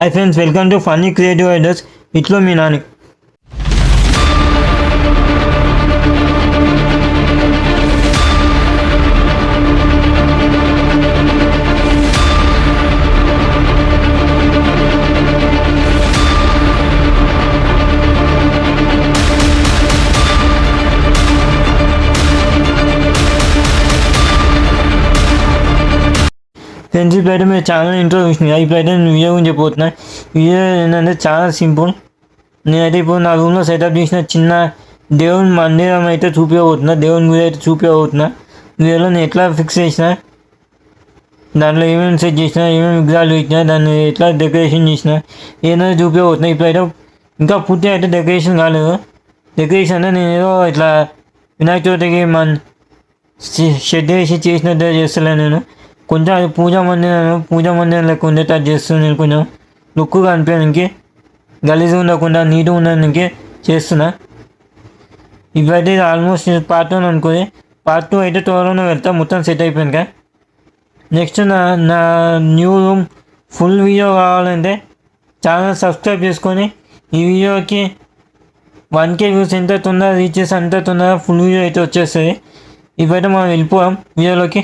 Hi friends welcome to funny creative ideas ఇట్లో మీ Nani friends ఇప్పుడైతే మీరు ఛానల్ ఇంట్రొడక్షన్ చూసినాయి ఇప్పుడైతే నేను వీడియో గురించి చెప్పబోతున్నా వీడియో ఏంటంటే చాలా సింపుల్ నేనైతే ఇప్పుడు నా రూమ్లో సెటప్ చేసిన చిన్న దేవుని మందిరం అయితే చూపించబోతున్నా దేవుని గుడి అయితే చూపించబోతున్నా వీడియోలో నేను ఎట్లా ఫిక్స్ చేసిన? దాంట్లో ఏమేమి సెట్ చేసిన ఏమేమి విగ్రహాలు ఇచ్చిన దాన్ని ఎట్లా డెకరేషన్ చేసిన ఏదైనా చూపించబోతున్నా ఇప్పుడైతే ఇంకా పూర్తిగా అయితే డెకరేషన్ కాలేదు. డెకరేషన్ అంటే నేను ఏదో ఇట్లా వినాయక చవితికి మన షెడ్ వేసి చేసినట్టు చేస్తలే నేను. కొంచెం అది పూజా మందిరం పూజా మందిరం లెక్క ఉండేటట్టు చేస్తున్నాను నేను కొంచెం. లుక్గా అనిపించడానికి గలీజ్ ఉండకుండా నీట్గా ఉండడానికి చేస్తున్నా. ఇప్పుడైతే ఇది ఆల్మోస్ట్ పార్ట్ వన్ అనుకోని పార్ట్ టూ అయితే త్వరలోనే వెళ్తా మొత్తం సెట్ అయిపోయాక నెక్స్ట్ నా నా న్యూ రూమ్ ఫుల్ వీడియో కావాలంటే ఛానల్ సబ్స్క్రైబ్ చేసుకొని ఈ వీడియోకి వన్ కే వ్యూస్ ఎంత తొందరగా రీచ్ చేసి అంత తొందరగా ఫుల్ వీడియో అయితే వచ్చేస్తుంది. ఇప్పుడైతే మనం వెళ్ళిపోయాం వీడియోలోకి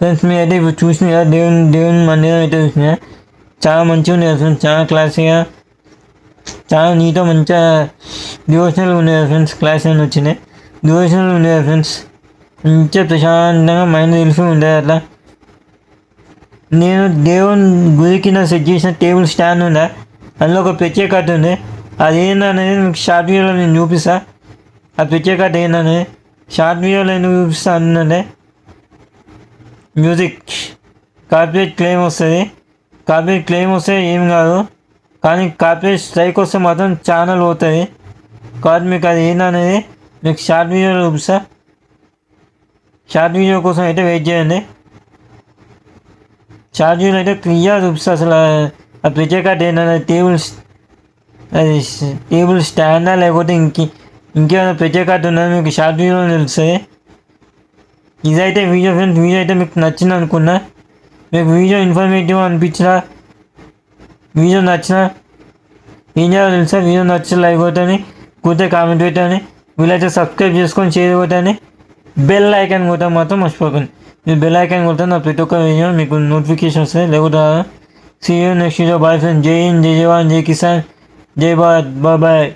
ఫ్రెండ్స్ మీరు అయితే ఇప్పుడు చూసిన కదా దేవుని దేవుని మందిరం అయితే చూసిన చాలా మంచిగా ఉంది ఫ్రెండ్స్ చాలా క్లాసీగా చాలా నీట్గా మంచిగా డివోషనల్ ఉండేది ఫ్రెండ్స్ క్లాస్ అని వచ్చినాయి డివోషనల్ ఉండేది ఫ్రెండ్స్ మంచిగా ప్రశాంతంగా మైండ్ తెలిసి ఉండేది అట్లా. నేను దేవుని గుడి కింద సెట్ చేసిన టేబుల్ స్టాండ్ ఉందా అందులో ఒక ప్రత్యేకత ఉంది. అది ఏందనేది మీకు షార్ట్ వీడియోలో నేను చూపిస్తా. ఆ ప్రత్యేకత ఏందనేది? షార్ట్ వీడియోలో నేను చూపిస్తా అంటే మ్యూజిక్. కాపీరైట్ క్లెయిమ్ వస్తుంది. కాపీరైట్ క్లెయిమ్ వస్తే ఏం కాదు. కానీ కాపీరైట్ స్ట్రైక్ వస్తే మాత్రం ఛానల్ పోతుంది. కాబట్టి మీకు అది ఏందనేది మీకు షార్ట్ వీడియోలో చూపిస్తా. షార్ట్ వీడియో కోసం అయితే వెయిట్ చేయండి. షార్ట్ వీడియో అయితే క్లియర్ చూపిస్తా అసలు. ఆ ప్రత్యేకత ఏంటంటే టేబుల్ అది టేబుల్ స్టాండా లేకపోతే ఇంకే ఇంకేమైనా ప్రత్యేకత ఉన్నది? మీకు షార్ట్ వీడియోలో తెలుస్తుంది. ఇదైతే వీడియో ఫ్రెండ్స్ వీడియో అయితే మీకు నచ్చింది అనుకున్నా మీకు వీడియో ఇన్ఫర్మేటివ్ అనిపించినా వీడియో నచ్చినా ఏం చేయాలో తెలుసా వీడియో నచ్చి లైక్ కొట్టని కుదితే కామెంట్ పెట్టని వీలైతే సబ్స్క్రైబ్ చేసుకొని షేర్ కొట్టని బెల్ ఐకాన్ కొట్టడం మాత్రం మర్చిపోకండి మీరు బెల్ ఐకాన్ కొడితే నా ప్రతి ఒక్క వీడియో మీకు నోటిఫికేషన్ వస్తాయి లేకపోతే see you next video bye friend జై హింద్ జై జవాన్ జై కిసాన్ జై భారత్ బాయ్ బాయ్